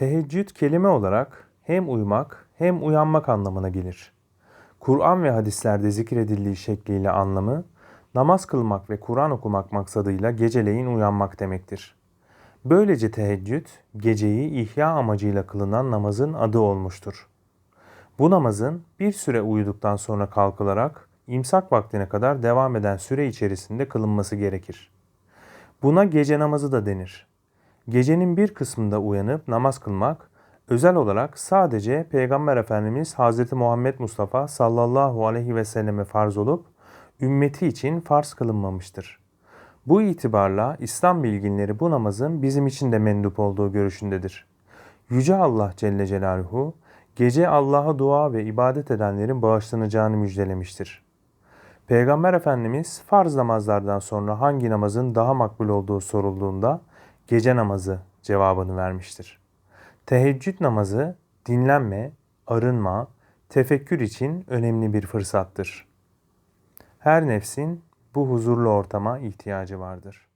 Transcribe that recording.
Teheccüd kelime olarak hem uyumak hem uyanmak anlamına gelir. Kur'an ve hadislerde zikredildiği şekliyle anlamı, namaz kılmak ve Kur'an okumak maksadıyla geceleyin uyanmak demektir. Böylece teheccüd, geceyi ihya amacıyla kılınan namazın adı olmuştur. Bu namazın bir süre uyuduktan sonra kalkılarak imsak vaktine kadar devam eden süre içerisinde kılınması gerekir. Buna gece namazı da denir. Gecenin bir kısmında uyanıp namaz kılmak özel olarak sadece Peygamber Efendimiz Hz. Muhammed Mustafa sallallahu aleyhi ve selleme farz olup ümmeti için farz kılınmamıştır. Bu itibarla İslam bilginleri bu namazın bizim için de mendup olduğu görüşündedir. Yüce Allah Celle Celaluhu gece Allah'a dua ve ibadet edenlerin bağışlanacağını müjdelemiştir. Peygamber Efendimiz farz namazlardan sonra hangi namazın daha makbul olduğu sorulduğunda gece namazı cevabını vermiştir. Teheccüd namazı dinlenme, arınma, tefekkür için önemli bir fırsattır. Her nefsin bu huzurlu ortama ihtiyacı vardır.